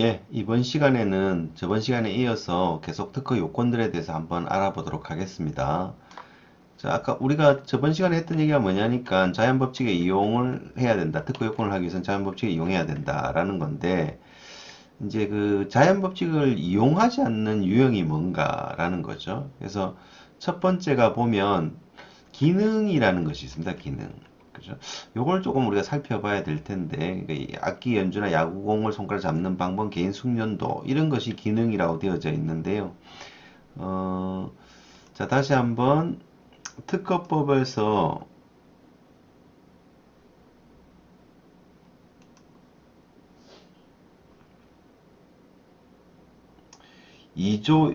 예, 이번 시간에는 저번 시간에 이어서 계속 특허 요건들에 대해서 한번 알아보도록 하겠습니다. 자, 아까 우리가 저번 시간에 했던 얘기가 뭐냐니까 자연법칙에 이용을 해야 된다. 특허 요건을 하기 위해서는 자연법칙에 이용해야 된다라는 건데, 이제 그 자연법칙을 이용하지 않는 유형이 뭔가라는 거죠. 그래서 첫 번째가 보면 기능이라는 것이 있습니다. 기능. 그죠? 요걸 조금 우리가 살펴봐야 될 텐데, 그러니까 이 악기 연주나 야구공을 손가락 잡는 방법, 개인 숙련도, 이런 것이 기능이라고 되어져 있는데요. 어, 자, 다시 한번 특허법에서 이조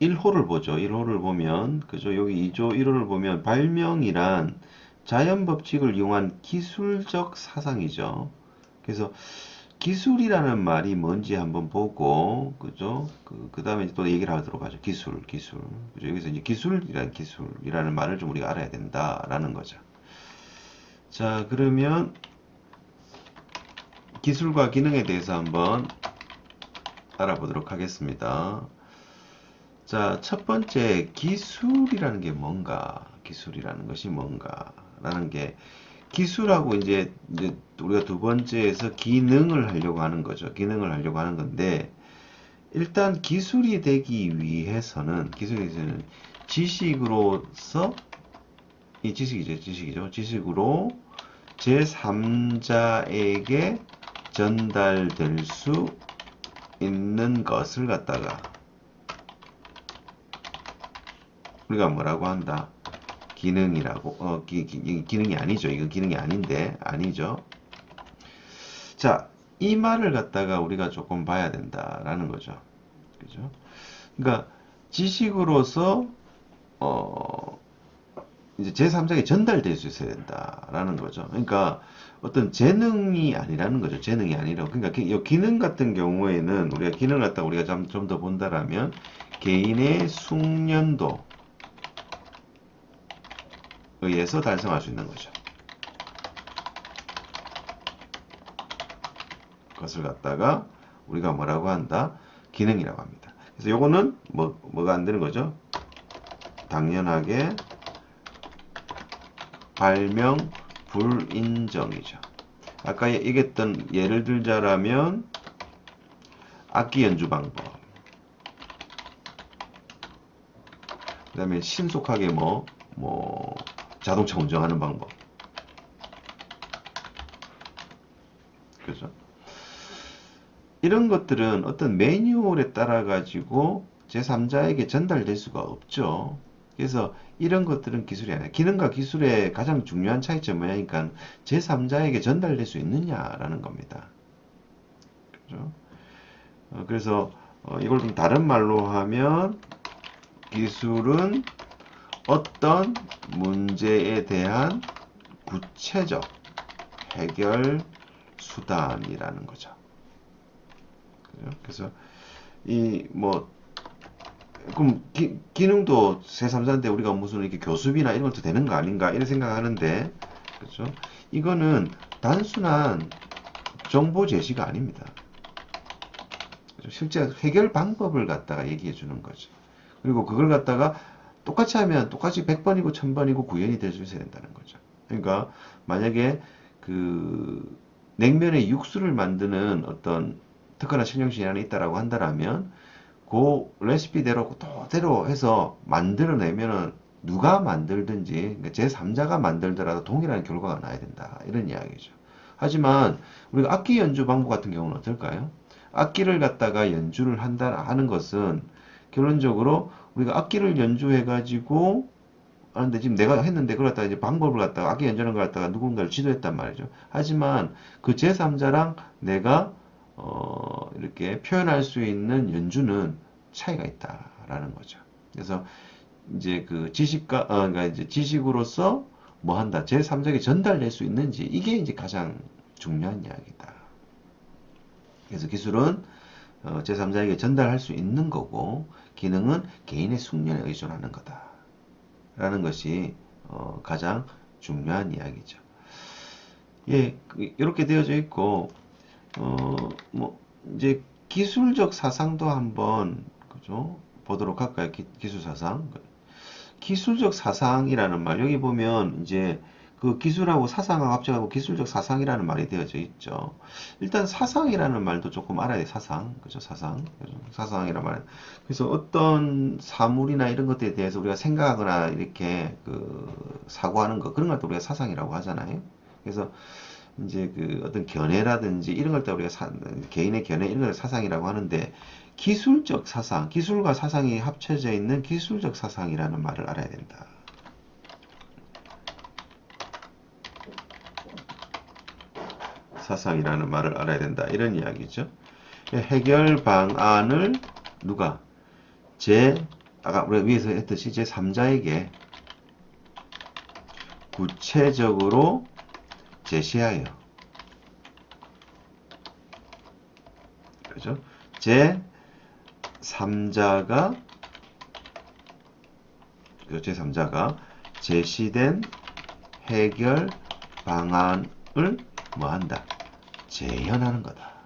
1호를 보죠. 1호를 보면, 그죠? 여기 2조 1호를 보면, 발명이란 자연 법칙을 이용한 기술적 사상이죠. 그래서 기술이라는 말이 뭔지 한번 보고, 그죠? 그, 그 다음에 또 얘기를 하도록 하죠. 기술, 기술. 그죠? 여기서 이제 기술이란 기술이라는 말을 좀 우리가 알아야 된다라는 거죠. 자, 그러면 기술과 기능에 대해서 한번 알아보도록 하겠습니다. 자, 첫 번째, 기술이라는 게 뭔가, 기술이라는 것이 뭔가, 라는 게, 기술하고 이제, 우리가 두 번째에서 기능을 하려고 하는 거죠. 기능을 하려고 하는 건데, 일단 기술이 되기 위해서는, 기술이 되는 지식으로서, 이 지식이죠, 지식이죠. 지식으로 제3자에게 전달될 수 있는 것을 갖다가 우리가 뭐라고 한다? 기능이라고 어 기, 기, 기능이 아니죠. 이건 기능이 아닌데 아니죠. 자, 이 말을 갖다가 우리가 조금 봐야 된다라는 거죠. 그죠? 그러니까 지식으로서 어 이제 제3자에게 전달될 수 있어야 된다라는 거죠. 그러니까 어떤 재능이 아니라는 거죠. 재능이 아니라고. 그러니까 이 기능 같은 경우에는 우리가 기능 갖다 우리가 좀 더 본다라면 개인의 숙련도 의해서 달성할 수 있는 거죠. 그것을 갖다가 우리가 뭐라고 한다? 기능이라고 합니다. 그래서 요거는 뭐, 뭐가 안 되는 거죠? 당연하게 발명 불인정이죠. 아까 얘기했던 예를 들자라면 악기 연주 방법 그 다음에 신속하게 뭐, 뭐, 자동차 운전하는 방법. 그죠? 이런 것들은 어떤 매뉴얼에 따라 가지고 제3자에게 전달될 수가 없죠. 그래서 이런 것들은 기술이 아니라 기능과 기술의 가장 중요한 차이점은 뭐냐니까 제3자에게 전달될 수 있느냐라는 겁니다. 그죠? 어, 그래서 어, 이걸 좀 다른 말로 하면 기술은 어떤 문제에 대한 구체적 해결 수단이라는 거죠. 그래서 이 뭐 그럼 기, 기능도 세3자인데 우리가 무슨 이렇게 교습이나 이런 것도 되는 거 아닌가 이런 생각하는데 그렇죠? 이거는 단순한 정보 제시가 아닙니다. 실제 해결 방법을 갖다가 얘기해 주는 거죠. 그리고 그걸 갖다가 똑같이 하면 똑같이 100번이고 1000번이고 구현이 될 수 있어야 된다는 거죠. 그러니까 만약에 그 냉면에 육수를 만드는 어떤 특허나 하나 있다라고 한다라면 그 레시피대로 그대로 해서 만들어내면은 누가 만들든지 그러니까 제3자가 만들더라도 동일한 결과가 나야 된다 이런 이야기죠. 하지만 우리가 악기 연주 방법 같은 경우는 어떨까요? 악기를 갖다가 연주를 한다 하는 것은 결론적으로 우리가 악기를 연주해 가지고 하는데 지금 내가 했는데 그걸 갖다가 이제 방법을 갖다가 악기 연주하는 걸 갖다가 누군가를 지도했단 말이죠. 하지만 그 제3자랑 내가 어 이렇게 표현할 수 있는 연주는 차이가 있다라는 거죠. 그래서 이제 그 지식과 어 그러니까 이제 지식으로서 뭐 한다 제3자에게 전달될 수 있는지 이게 이제 가장 중요한 이야기다. 그래서 기술은 어, 제3자에게 전달할 수 있는 거고 기능은 개인의 숙련에 의존하는 거다. 라는 것이 어, 가장 중요한 이야기죠. 예, 이렇게 되어져 있고 어, 뭐 이제 기술적 사상도 한번 그죠? 보도록 할까요? 기, 기술 사상. 기술적 사상이라는 말 여기 보면 이제 그 기술하고 사상하고 합쳐가고 기술적 사상이라는 말이 되어져 있죠. 일단 사상이라는 말도 조금 알아야 돼. 사상. 그죠? 사상. 사상이란 말. 그래서 어떤 사물이나 이런 것들에 대해서 우리가 생각하거나 이렇게 그 사고하는 거 그런 것도 우리가 사상이라고 하잖아요. 그래서 이제 그 어떤 견해라든지 이런 걸때 우리가 사, 개인의 견해 이런 걸 사상이라고 하는데 기술적 사상, 기술과 사상이 합쳐져 있는 기술적 사상이라는 말을 알아야 된다. 사상이라는 말을 알아야 된다. 이런 이야기죠. 해결 방안을 누가 제 아까 우리가 위에서 했듯이 제 3자에게 구체적으로 제시하여 그죠? 제 3자가 제 3자가 제시된 해결 방안을 뭐 한다? 재현하는 거다.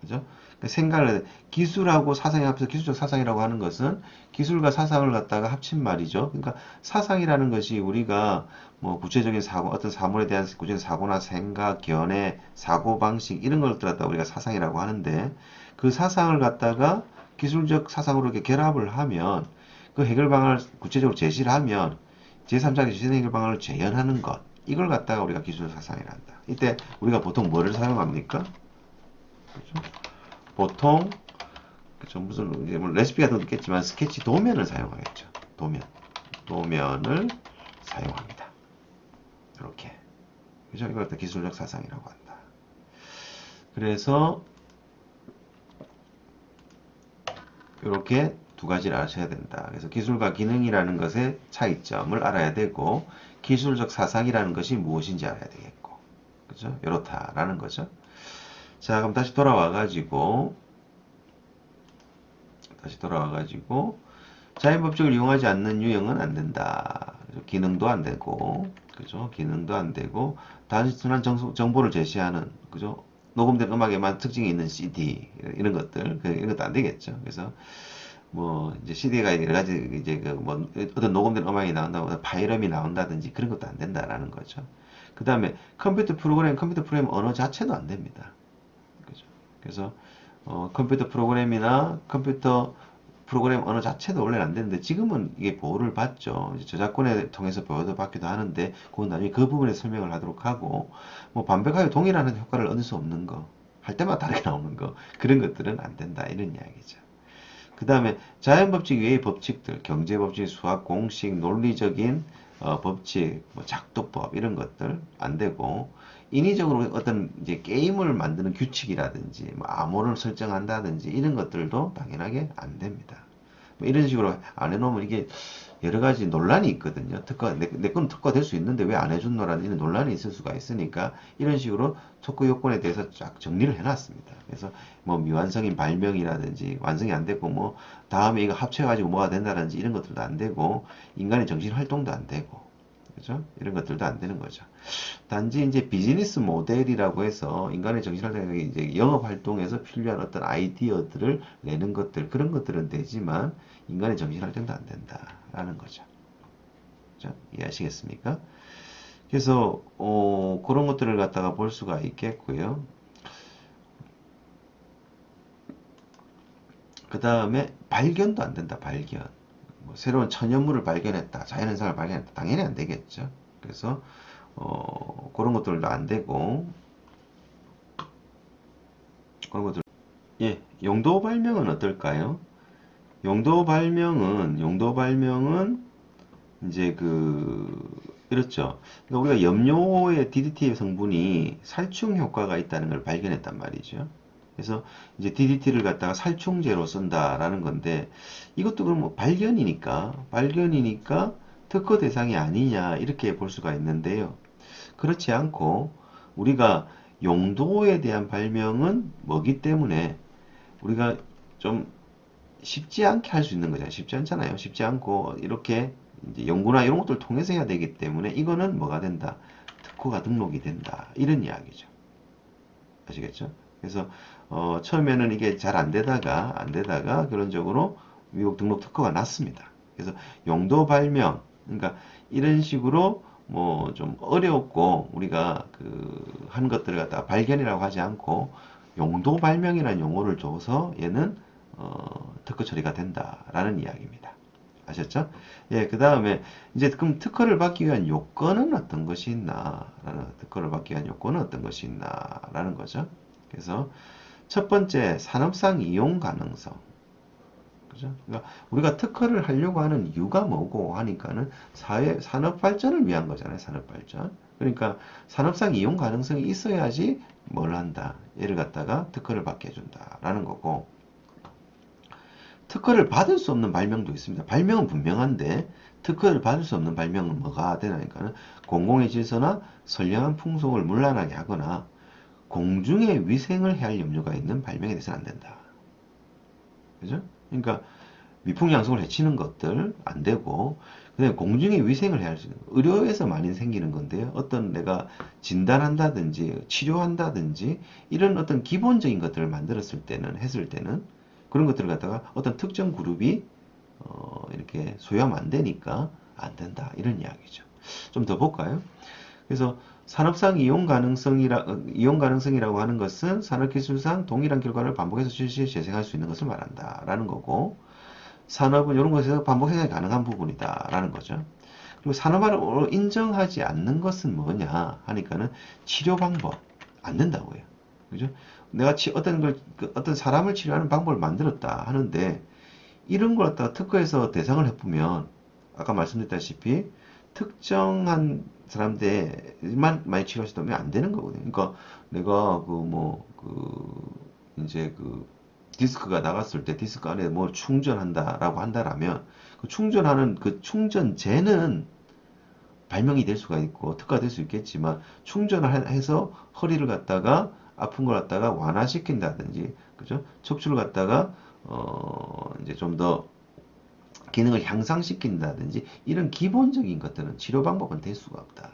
그죠? 그러니까 생각을 기술하고 사상이 합해서 기술적 사상이라고 하는 것은 기술과 사상을 갖다가 합친 말이죠. 그러니까 사상이라는 것이 우리가 뭐 구체적인 사고, 어떤 사물에 대한 구체적인 사고나 생각, 견해, 사고 방식 이런 걸 갖다 우리가 사상이라고 하는데 그 사상을 갖다가 기술적 사상으로 이렇게 결합을 하면 그 해결 방안을 구체적으로 제시를 하면 제3자의 제시된 해결 방안을 재현하는 것 이걸 갖다가 우리가 기술 사상이란다. 이때 우리가 보통 뭐를 사용합니까? 그렇죠? 보통 그렇죠? 무슨 이제 뭐 레시피 같은 거 있겠지만 스케치 도면을 사용하겠죠. 도면 도면을 사용합니다. 이렇게 그죠? 이걸 갖다 기술적 사상이라고 한다. 그래서 이렇게 두 가지를 아셔야 된다. 그래서 기술과 기능이라는 것의 차이점을 알아야 되고 기술적 사상이라는 것이 무엇인지 알아야 되겠고 그죠? 이렇다라는 거죠. 자 그럼 다시 돌아와 가지고 다시 돌아와 가지고 자연법칙을 이용하지 않는 유형은 안 된다. 기능도 안 되고 그죠? 기능도 안 되고 단순한 정보 를 제시하는 그죠? 녹음된 음악에만 특징이 있는 CD 이런 것들 그, 이런 것도 안 되겠죠. 그래서 뭐 이제 CD가 여러 가지 이제 그 뭐 어떤 녹음된 음악이 나온다고 파일음이 나온다든지 그런 것도 안 된다라는 거죠. 그 다음에 컴퓨터 프로그램, 컴퓨터 프로그램 언어 자체도 안 됩니다. 그죠? 그래서 어, 컴퓨터 프로그램이나 컴퓨터 프로그램 언어 자체도 원래는 안 되는데 지금은 이게 보호를 받죠. 저작권에 통해서 보호도 받기도 하는데 그건 나중에 그 부분에 설명을 하도록 하고 뭐 반백하게 동일한 효과를 얻을 수 없는 거, 할 때마다 다르게 나오는 거 그런 것들은 안 된다 이런 이야기죠. 그 다음에 자연법칙 외의 법칙들, 경제법칙, 수학, 공식, 논리적인 어, 법칙, 뭐 작도법 이런 것들 안 되고 인위적으로 어떤 이제 게임을 만드는 규칙이라든지 뭐 암호를 설정한다든지 이런 것들도 당연하게 안 됩니다. 뭐 이런 식으로 안 해놓으면 이게 여러 가지 논란이 있거든요. 특허, 내, 내 거는 특허될 수 있는데 왜 안 해준노라는 이런 논란이 있을 수가 있으니까 이런 식으로 특허 요건에 대해서 쫙 정리를 해놨습니다. 그래서 뭐 미완성인 발명이라든지 완성이 안 되고 뭐 다음에 이거 합쳐가지고 뭐가 된다든지 이런 것들도 안 되고 인간의 정신 활동도 안 되고 그죠? 이런 것들도 안 되는 거죠. 단지 이제 비즈니스 모델이라고 해서 인간의 정신활동이 이제 영업 활동에서 필요한 어떤 아이디어들을 내는 것들 그런 것들은 되지만 인간의 정신활동도 안 된다라는 거죠. 자, 이해하시겠습니까? 그래서 어, 그런 것들을 갖다가 볼 수가 있겠고요. 그 다음에 발견도 안 된다. 발견. 뭐 새로운 천연물을 발견했다. 자연현상을 발견했다. 당연히 안 되겠죠. 그래서 어, 그런 것들도 안 되고 그런 것들 예 용도 발명은 어떨까요? 용도 발명은 용도 발명은 이제 그 이렇죠. 그러니까 우리가 염료의 DDT 성분이 살충 효과가 있다는 걸 발견했단 말이죠. 그래서 이제 DDT를 갖다가 살충제로 쓴다라는 건데 이것도 그럼 뭐 발견이니까 발견이니까 특허 대상이 아니냐 이렇게 볼 수가 있는데요. 그렇지 않고 우리가 용도에 대한 발명은 뭐기 때문에 우리가 좀 쉽지 않게 할 수 있는 거잖아요. 쉽지 않잖아요. 쉽지 않고 이렇게 연구나 이런 것들을 통해서 해야 되기 때문에 이거는 뭐가 된다? 특허가 등록이 된다. 이런 이야기죠. 아시겠죠? 그래서 어, 처음에는 이게 잘 안 되다가 안 되다가 결론적으로 미국 등록 특허가 났습니다. 그래서 용도 발명 그러니까 이런 식으로 뭐 좀 어렵고 우리가 그 한 것들을 갖다가 발견이라고 하지 않고 용도 발명이라는 용어를 줘서 얘는 어, 특허 처리가 된다라는 이야기입니다. 아셨죠? 예, 그 다음에 이제 그럼 특허를 받기 위한 요건은 어떤 것이 있나 라는 특허를 받기 위한 요건은 어떤 것이 있나 라는 거죠. 그래서 첫 번째 산업상 이용 가능성. 그죠? 그러니까 우리가 특허를 하려고 하는 이유가 뭐고 하니까는 사회 산업 발전을 위한 거잖아요. 산업 발전. 그러니까 산업상 이용 가능성이 있어야지 뭘 한다. 얘를 갖다가 특허를 받게 해준다라는 거고. 특허를 받을 수 없는 발명도 있습니다. 발명은 분명한데 특허를 받을 수 없는 발명은 뭐가 되나니까는 공공의 질서나 선량한 풍속을 문란하게 하거나 공중의 위생을 해할 염려가 있는 발명에 대해서는 안 된다. 그죠? 그러니까 미풍양성을 해치는 것들 안 되고 그다음에 공중의 위생을 해야 할수 있는 거. 의료에서 많이 생기는 건데요. 어떤 내가 진단한다든지 치료한다든지 이런 어떤 기본적인 것들을 만들었을 때는 했을 때는 그런 것들을 갖다가 어떤 특정 그룹이 어, 이렇게 소유하면 안 되니까 안 된다 이런 이야기죠. 좀 더 볼까요? 그래서 산업상 이용 가능성이라 어, 이용 가능성이라고 하는 것은 산업 기술상 동일한 결과를 반복해서 실시 재생할 수 있는 것을 말한다라는 거고 산업은 이런 것에서 반복 해석이 가능한 부분이다라는 거죠. 그리고 산업화를 인정하지 않는 것은 뭐냐 하니까는 치료 방법 안 된다고요. 그죠? 내가 치, 어떤 걸, 그 어떤 사람을 치료하는 방법을 만들었다 하는데, 이런 걸 갖다가 특허에서 대상을 해보면, 아까 말씀드렸다시피, 특정한 사람들만 많이 있다면 안 되는 거거든요. 그러니까 내가 그 뭐, 그, 이제 그, 디스크가 나갔을 때 디스크 안에 뭐 충전한다라고 한다라면, 그 충전하는 그 충전재는 발명이 될 수가 있고 특화가 될수 있겠지만 충전을 해서 허리를 갖다가 아픈 걸 갖다가 완화시킨다든지 그죠? 척추를 갖다가 어 이제 좀더 기능을 향상시킨다든지 이런 기본적인 것들은 치료 방법은 될 수가 없다.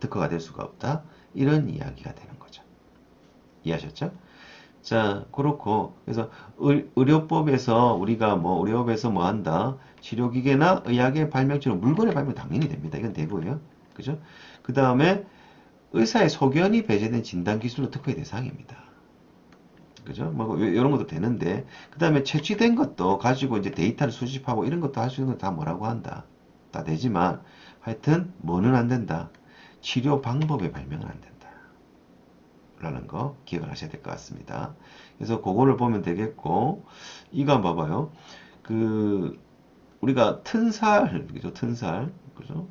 특허가 될 수가 없다. 이런 이야기가 되는 거죠. 이해하셨죠? 자, 그렇고 그래서 의, 의료법에서 우리가 뭐 의료법에서 뭐 한다. 치료기계나 의학의 발명처럼 물건의 발명 당연히 됩니다. 이건 되고요. 그죠? 그 다음에 의사의 소견이 배제된 진단기술도 특허의 대상입니다. 그죠? 뭐, 이런 것도 되는데, 그 다음에 채취된 것도 가지고 이제 데이터를 수집하고 이런 것도 할 수 있는 거다 뭐라고 한다. 다 되지만, 하여튼, 뭐는 안 된다. 치료 방법의 발명은 안 된다. 라는 거 기억을 하셔야 될 것 같습니다. 그래서 그거를 보면 되겠고, 이거 한번 봐봐요. 그, 우리가 튼살, 그죠? 튼살, 그죠?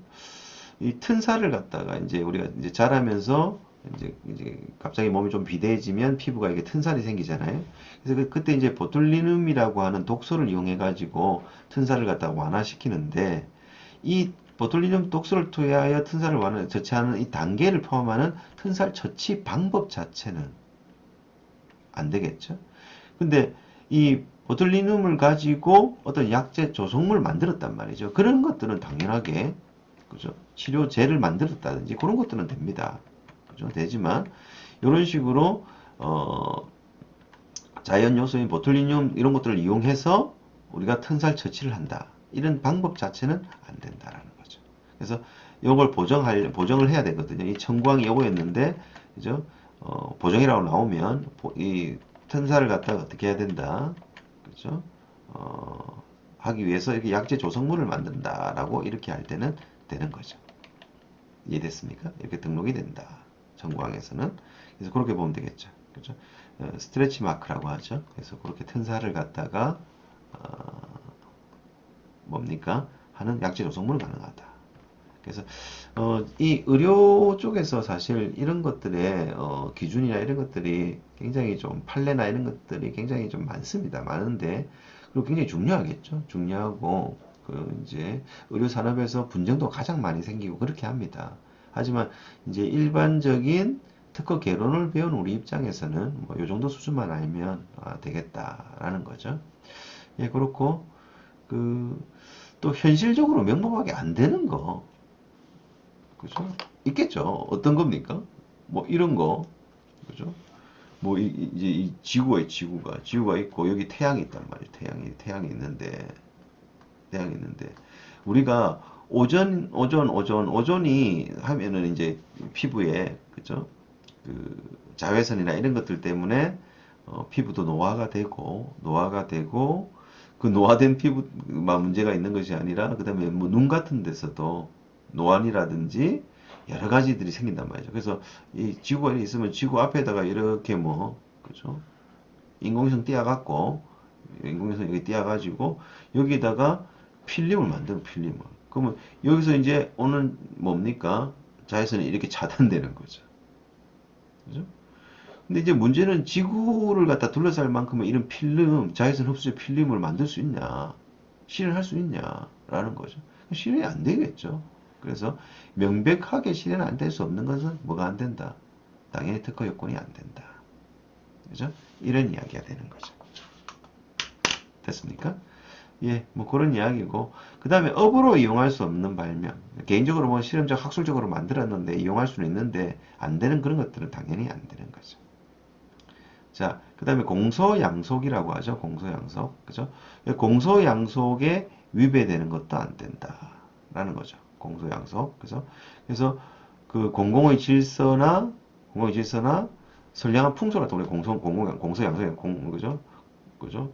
이 튼살을 갖다가 이제 우리가 이제 자라면서 이제, 이제 갑자기 몸이 좀 비대해지면 피부가 이게 튼살이 생기잖아요. 그래서 그, 그때 이제 보툴리눔이라고 하는 독소를 이용해 가지고 튼살을 갖다가 완화시키는데 이 보툴리눔 독소를 투여하여 튼살을 완화 처치하는 이 단계를 포함하는 튼살 처치 방법 자체는 안 되겠죠. 근데 이 보툴리눔을 가지고 어떤 약재 조성물을 만들었단 말이죠. 그런 것들은 당연하게 그죠? 치료제를 만들었다든지 그런 것들은 됩니다. 그죠? 되지만 이런 식으로 어, 자연 요소인 보툴리늄 이런 것들을 이용해서 우리가 튼살 처치를 한다. 이런 방법 자체는 안 된다라는 거죠. 그래서 이걸 보정할 보정을 해야 되거든요. 이 청구항이 요거였는데 그죠? 어, 보정이라고 나오면 이 튼살을 갖다가 어떻게 해야 된다. 그죠? 어, 하기 위해서 이렇게 약재 조성물을 만든다라고 이렇게 할 때는 되는 거죠. 이해됐습니까? 이렇게 등록이 된다. 전광에서는. 그래서 그렇게 보면 되겠죠. 그죠? 어, 스트레치 마크라고 하죠. 그래서 그렇게 튼살을 갖다가 어, 뭡니까? 하는 약재 조성물은 가능하다. 그래서 어, 이 의료 쪽에서 사실 이런 것들의 어, 기준이나 이런 것들이 굉장히 좀 판례나 이런 것들이 굉장히 좀 많습니다. 많은데 그리고 굉장히 중요하겠죠. 중요하고 그 이제 의료 산업에서 분쟁도 가장 많이 생기고 그렇게 합니다. 하지만 이제 일반적인 특허 개론을 배운 우리 입장에서는 뭐 요 정도 수준만 알면 아, 되겠다라는 거죠. 예, 그렇고 그 또 현실적으로 명백하게 안 되는 거 그죠? 있겠죠. 어떤 겁니까? 뭐 이런 거 그죠? 뭐 이, 이- 이제 이 지구에 지구가 지구가 있고 여기 태양이 있단 말이에요. 태양이 태양이 있는데 태양이 있는데 우리가 오전 오전 오전 오전이 하면은 이제 피부에 그죠? 그 자외선이나 이런 것들 때문에 어, 피부도 노화가 되고 노화가 되고 그 노화된 피부만 문제가 있는 것이 아니라 그 다음에 뭐 눈 같은 데서도 노안이라든지 여러 가지들이 생긴단 말이죠. 그래서 이 이렇게 있으면 지구 앞에다가 이렇게 뭐 그죠? 인공위성 띄어갖고 인공위성 여기 띄어가지고 여기다가 필름을 만드는 필름을. 그러면 여기서 이제 오는 뭡니까? 자외선이 이렇게 차단되는 거죠. 그죠? 근데 이제 문제는 지구를 갖다 둘러쌀 만큼의 이런 필름, 자외선 흡수의 필름을 만들 수 있냐? 실현할 수 있냐라는 거죠. 실현이 안 되겠죠. 그래서 명백하게 실현 안 될 수 없는 것은 뭐가 안 된다? 당연히 특허 요건이 안 된다. 그죠? 이런 이야기가 되는 거죠. 됐습니까? 예, 뭐 그런 이야기고 그 다음에 업으로 이용할 수 없는 발명 개인적으로 뭐 실험적 학술적으로 만들었는데 이용할 수는 있는데 안 되는 그런 것들은 당연히 안 되는 거죠. 자, 그 다음에 공소양속이라고 하죠. 공소양속. 그죠? 공소양속에 위배되는 것도 안 된다라는 거죠. 공소양속. 그죠? 그래서 그 공공의 질서나 공공의 질서나 선량한 갖다 우리 공소 공공 공소양속에 공 그죠? 그죠?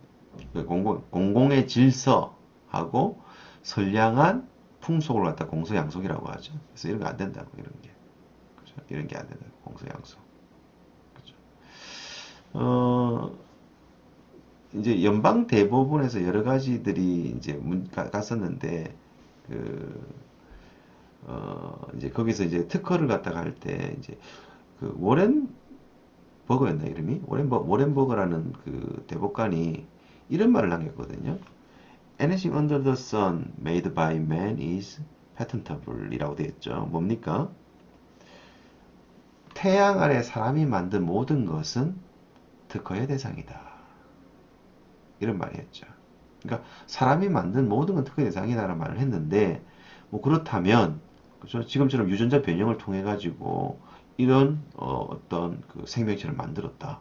그 공공 공공의 질서하고 선량한 풍속을 갖다 공소양속이라고 하죠. 그래서 이런 거 안 된다고 이런 게. 그죠? 이런 게 안 된다. 공소양속. 그죠? 어, 이제 연방 대법원에서 여러 가지들이 이제 문, 가, 갔었는데, 그, 어, 이제 거기서 이제 특허를 갖다가 할 때, 이제, 그, 워렌 버거였나, 이름이? 워렌 버, 워렌 버거라는 그 대법관이 이런 말을 남겼거든요. Anything under the sun made by man is patentable 이라고 되어 있죠. 뭡니까? 태양 아래 사람이 만든 모든 것은 특허의 대상이다. 이런 말이 했죠. 그러니까 사람이 만든 모든 건 특허의 대상이다라는 말을 했는데 뭐 그렇다면 그죠? 지금처럼 유전자 변형을 통해 가지고 이런 어, 떤그 생명체를 만들었다.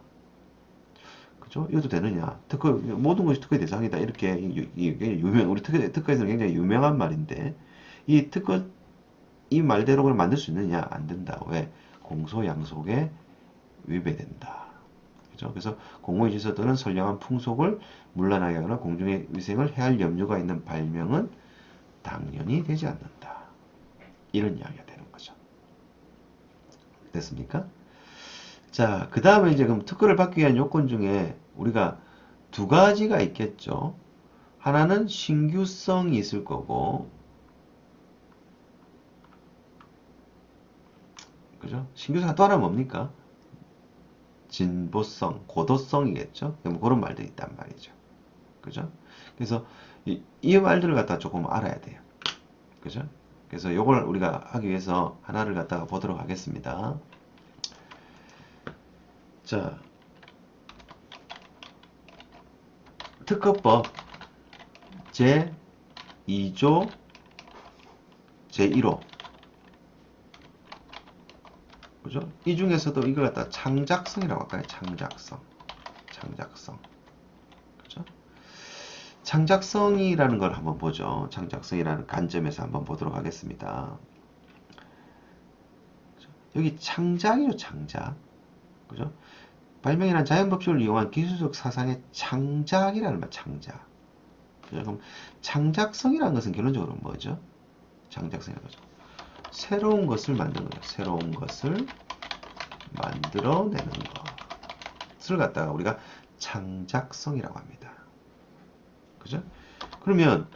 그죠? 이것도 되느냐? 특허 모든 것이 특허의 대상이다. 이렇게 유- 이게 유명 우리 특허 특허에서는 굉장히 유명한 말인데 이 특허 이 말대로 그걸 만들 수 있느냐? 안 된다. 왜? 공소양속에 위배된다. 그죠? 그래서 공공의 질서 또는 선량한 풍속을 문란하게 하거나 공중의 위생을 해할 염려가 있는 발명은 당연히 되지 않는다. 이런 이야기가 되는 거죠. 됐습니까? 자, 그 다음에 이제 그럼 특허를 받기 위한 요건 중에 우리가 두 가지가 있겠죠. 하나는 신규성이 있을 거고, 그죠? 신규성 또 하나 뭡니까? 진보성, 고도성이겠죠? 뭐 그런 말들이 있단 말이죠. 그죠? 그래서 이, 이 말들을 갖다 조금 알아야 돼요. 그죠? 그래서 요걸 우리가 하기 위해서 하나를 갖다가 보도록 하겠습니다. 자, 특허법 제 2조 제 1호 그죠? 이 중에서도 이걸 갖다 창작성이라고 할까요? 창작성. 창작성. 그죠? 창작성이라는 걸 한번 보죠. 창작성이라는 관점에서 한번 보도록 하겠습니다. 여기 창작이죠, 창작. 그죠? 발명이란 자연 법칙을 이용한 기술적 사상의 창작이라는 말, 창작. 그럼 창작성이라는 것은 결론적으로 뭐죠? 창작성이라는 거죠. 새로운 것을 만드는 거죠. 새로운 것을 만들어내는 것을 갖다가 우리가 창작성이라고 합니다. 그죠? 그러면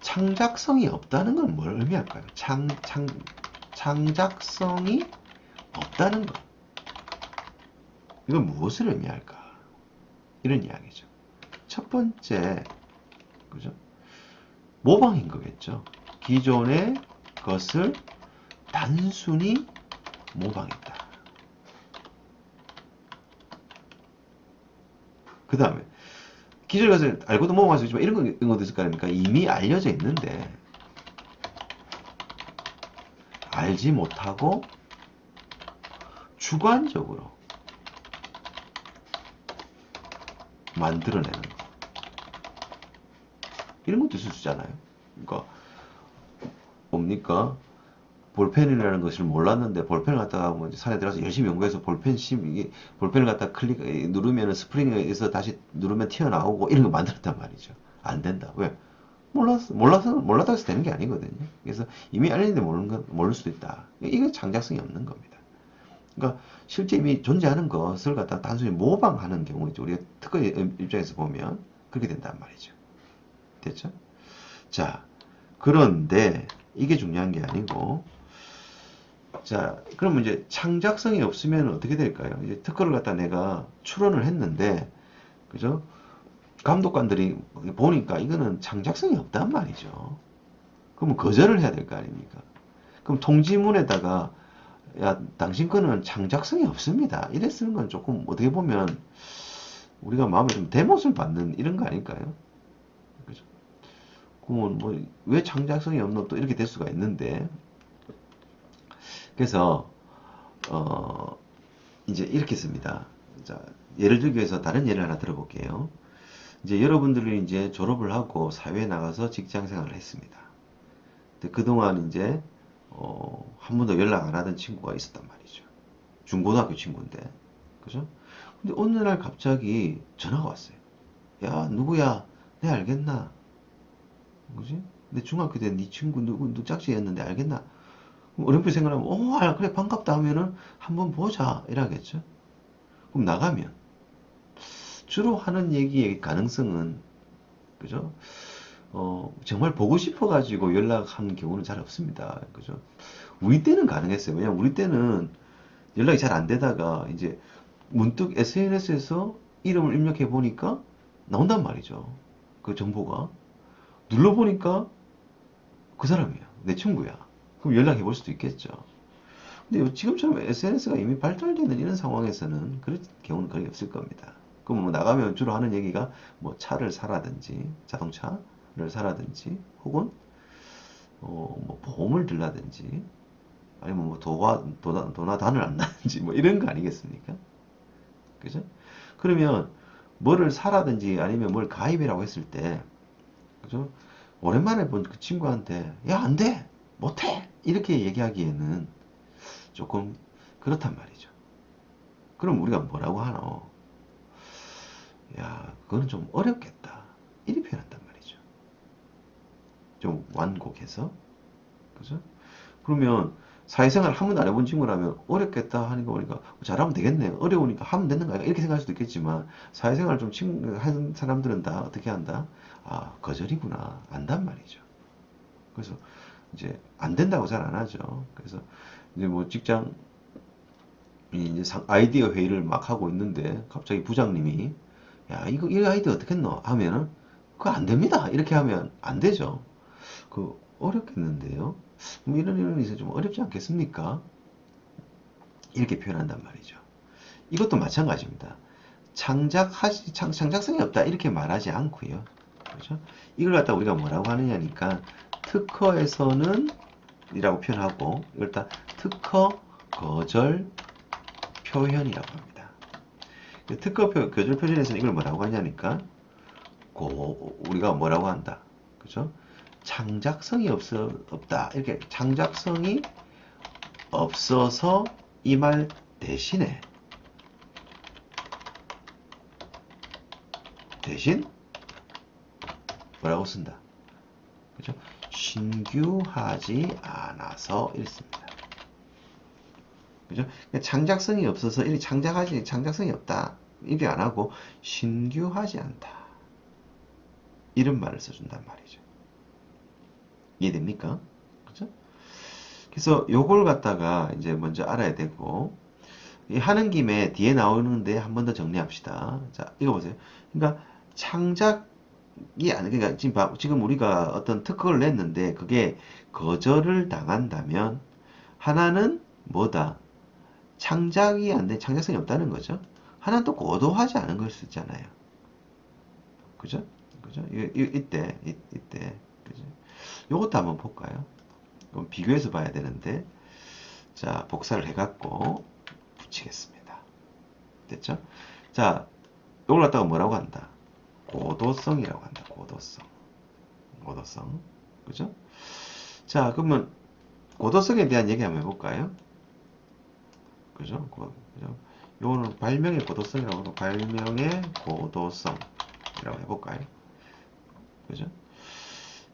창작성이 없다는 건 뭘 의미할까요? 창, 창, 창작성이 없다는 것. 이건 무엇을 의미할까? 이런 이야기죠. 첫 번째, 그죠? 모방인 거겠죠. 기존의 것을 단순히 모방했다. 그 다음에 기존의 것을 알고도 모방할 수 있지만 이런 것도 있을 거 아닙니까? 이미 알려져 있는데 알지 못하고 주관적으로 만들어내는 거. 이런 것도 있을 수 있잖아요. 그러니까 뭡니까? 볼펜이라는 것을 몰랐는데 볼펜을 갖다가 뭐 산에 들어가서 열심히 연구해서 볼펜 심 이게 볼펜을 갖다 클릭 누르면 스프링에서 다시 누르면 튀어나오고 이런 거 만들었단 말이죠. 안 된다. 왜? 몰랐어. 몰라서 몰랐다고 해서 되는 게 아니거든요. 그래서 이미 알렸는데 모르는 건 모를 수도 있다. 이건 창작성이 없는 겁니다. 그러니까 실제 이미 존재하는 것을 갖다 단순히 모방하는 경우이죠. 우리가 특허 입장에서 보면 그렇게 된단 말이죠. 됐죠? 자, 그런데 이게 중요한 게 아니고 자, 그러면 이제 창작성이 없으면 어떻게 될까요? 이제 특허를 갖다 내가 출원을 했는데, 그죠? 감독관들이 보니까 이거는 창작성이 없단 말이죠. 그러면 거절을 해야 될 거 아닙니까? 그럼 통지문에다가, 야, 당신 거는 창작성이 없습니다. 쓰는 건 조금 어떻게 보면 우리가 마음에 좀 대못을 받는 이런 거 아닐까요? 그죠? 그러면 뭐, 왜 창작성이 없노? 또 이렇게 될 수가 있는데, 그래서 어 이제 이렇게 씁니다. 자, 예를 들기 위해서 다른 예를 하나 들어볼게요. 이제 여러분들이 이제 졸업을 하고 사회에 나가서 직장 생활을 했습니다. 그동안 이제 어, 한 번도 연락 안 하던 친구가 있었단 말이죠. 중고등학교 친구인데. 그죠? 근데 어느 날 갑자기 전화가 왔어요. 야, 누구야? 내 알겠나? 뭐지? 내 중학교 때 네 친구 누구, 누 짝지였는데 알겠나? 어렴풋이 생각하면, 어, 아, 그래, 반갑다 하면은 한번 보자. 이라겠죠. 그럼 나가면, 주로 하는 얘기의 가능성은, 그죠? 어, 정말 보고 싶어가지고 연락하는 경우는 잘 없습니다. 그죠? 우리 때는 가능했어요. 왜냐면 우리 때는 연락이 잘 안 되다가, 이제, 문득 SNS에서 이름을 입력해 보니까 나온단 말이죠. 그 정보가. 눌러보니까 그 사람이야. 내 친구야. 그럼 연락해 볼 수도 있겠죠. 근데 지금처럼 SNS가 이미 발달되는 이런 상황에서는 그런 경우는 거의 없을 겁니다. 그럼 뭐 나가면 주로 하는 얘기가 뭐 차를 사라든지 자동차 를 사라든지 혹은 어 뭐 보험을 들라든지 아니면 뭐 도가 도나, 도나단을 안 나든지 뭐 이런 거 아니겠습니까? 그죠? 그러면 뭐를 사라든지 아니면 뭘 가입이라고 했을 때 그죠? 오랜만에 본 그 친구한테 야 안 돼! 못해! 이렇게 얘기하기에는 조금 그렇단 말이죠. 그럼 우리가 뭐라고 하노? 야, 그거는 좀 어렵겠다. 이렇게 말이죠. 좀 완곡해서. 그죠? 그러면 사회생활 한 번도 안 해본 친구라면 어렵겠다 거 보니까 잘하면 되겠네. 어려우니까 하면 되는 거야. 이렇게 생각할 수도 있겠지만 사회생활 좀 친구 하는 사람들은 다 어떻게 한다? 아, 거절이구나. 안단 말이죠. 그래서 이제 안 된다고 잘 안 하죠. 그래서 이제 뭐 직장 이제 아이디어 회의를 막 하고 있는데 갑자기 부장님이 야 이거 이 아이디어 어떻게 했노 하면은 그거 안 됩니다. 이렇게 하면 안 되죠. 그 어렵겠는데요. 뭐 이런 이런 있어 좀 어렵지 않겠습니까? 이렇게 표현한단 말이죠. 이것도 마찬가지입니다. 창작하지 창, 창작성이 없다 이렇게 말하지 않고요. 그렇죠? 이걸 갖다 우리가 뭐라고 하느냐니까 특허에서는 이라고 표현하고 이걸 다 특허 거절 표현이라고 합니다. 특허 표, 거절 표현에서는 이걸 뭐라고 하냐니까 고, 우리가 뭐라고 한다. 그죠? 창작성이 없어, 없다. 이렇게 창작성이 없어서 이 말 대신에 대신 뭐라고 쓴다. 그죠? 신규하지 않아서 이랬습니다. 그죠? 그러니까 창작성이 없어서 이 창작하지 창작성이 없다. 이게 안 하고 신규하지 않다. 이런 말을 써준단 말이죠. 이해됩니까? 그죠? 그래서 요걸 갖다가 이제 먼저 알아야 되고 하는 김에 뒤에 나오는데 한 번 더 정리합시다. 자, 이거 보세요. 그러니까 창작이 아니 그러니까 지금 지금 우리가 어떤 특허를 냈는데 그게 거절을 당한다면 하나는 뭐다? 창작이 안 돼, 창작성이 없다는 거죠. 하나는 또 고도하지 않은 걸 수 있잖아요. 그죠? 그죠? 이, 이, 이때, 이, 이때, 그죠? 요것도 한번 볼까요? 그럼 비교해서 봐야 되는데, 자, 복사를 해갖고 붙이겠습니다. 됐죠? 자, 이걸 갖다가 뭐라고 한다? 고도성이라고 한다. 고도성. 고도성. 그죠? 자, 그러면 고도성에 대한 얘기 한번 해볼까요? 그죠? 고, 그죠? 요거는 발명의 고도성이라고 하고 발명의 고도성이라고 해볼까요? 그죠?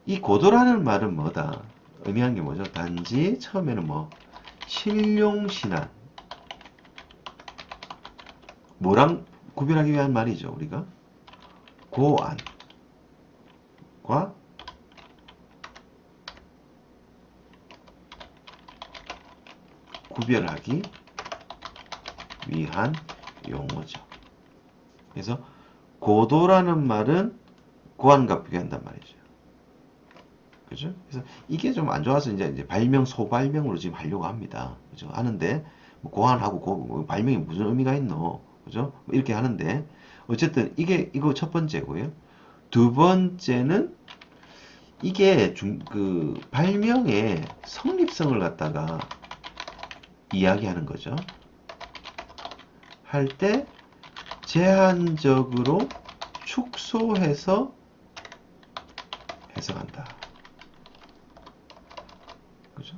이 고도라는 말은 뭐다? 의미한 게 뭐죠? 단지 처음에는 뭐 신룡신안 뭐랑 구별하기 위한 말이죠, 우리가? 고안과 구별하기 위한 용어죠. 그래서 고도라는 말은 고안과 비교한단 말이죠. 그죠? 그래서 이게 좀 안 좋아서 이제, 이제 발명 소발명으로 지금 하려고 합니다. 그죠? 하는데 뭐 고안하고 고, 뭐 발명이 무슨 의미가 있노? 그죠? 뭐 이렇게 하는데 어쨌든 이게 이거 첫 번째고요. 두 번째는 이게 중, 그 발명의 성립성을 갖다가 이야기하는 거죠. 할 때 제한적으로 축소해서 해석한다. 그죠?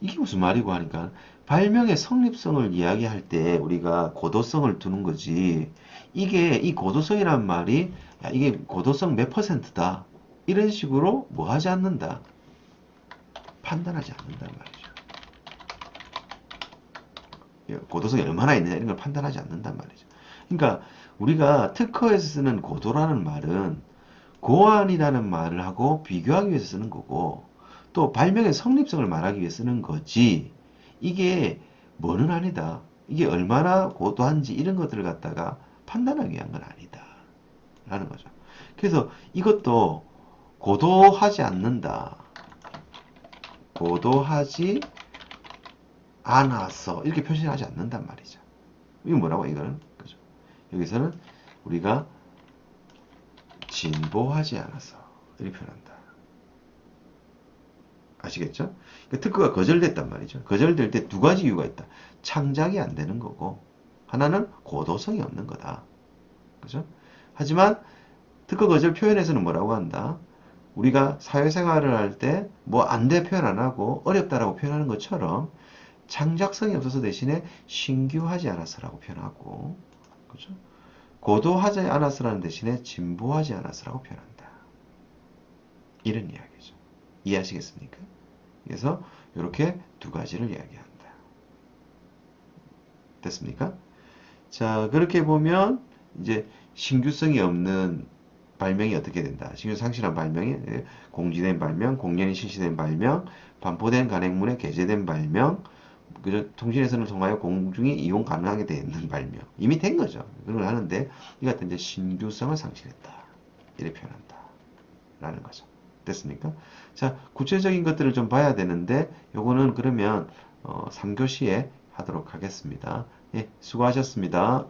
이게 무슨 말이고 하니까 발명의 성립성을 이야기할 때 우리가 고도성을 두는 거지. 이게 이 고도성이란 말이 야, 이게 고도성 몇 퍼센트다. 이런 식으로 뭐 하지 않는다. 판단하지 않는단 말이죠. 예, 고도성이 얼마나 있느냐 이런 걸 판단하지 않는단 말이죠. 그러니까 우리가 특허에서 쓰는 고도라는 말은 고안이라는 말을 하고 비교하기 위해서 쓰는 거고 또 발명의 성립성을 말하기 위해 쓰는 거지 이게 뭐는 아니다. 이게 얼마나 고도한지 이런 것들을 갖다가 판단하기 위한 건 아니다. 라는 거죠. 그래서 이것도 고도하지 않는다. 고도하지 않아서 이렇게 표시하지 않는단 말이죠. 이게 뭐라고 이거는 그죠? 여기서는 우리가 진보하지 않아서 이렇게 표현한다. 아시겠죠? 그러니까 특허가 거절됐단 말이죠. 거절될 때 두 가지 이유가 있다. 창작이 안 되는 거고 하나는 고도성이 없는 거다. 그죠? 하지만 특허 거절 표현에서는 뭐라고 한다? 우리가 사회생활을 할 때 뭐 안 돼 표현 안 하고 어렵다라고 표현하는 것처럼 창작성이 없어서 대신에 신규하지 않아서라고 표현하고 그죠? 고도하지 않아서라는 대신에 진보하지 않아서라고 표현한다. 이런 이야기죠. 이해하시겠습니까? 그래서 이렇게 두 가지를 이야기한다. 됐습니까? 자, 그렇게 보면 이제 신규성이 없는 발명이 어떻게 된다. 신규 상실한 발명이 예, 공지된 발명, 공연이 실시된 발명, 반포된 간행문에 게재된 발명, 그저 통신회선을 통하여 공중이 이용 가능하게 되는 발명. 이미 된 거죠. 그걸 하는데 이거 같은 이제 신규성을 상실했다. 이렇게 표현한다. 라는 거죠. 됐습니까? 자, 구체적인 것들을 좀 봐야 되는데 요거는 그러면 어, 3교시에 하도록 하겠습니다. 예, 수고하셨습니다.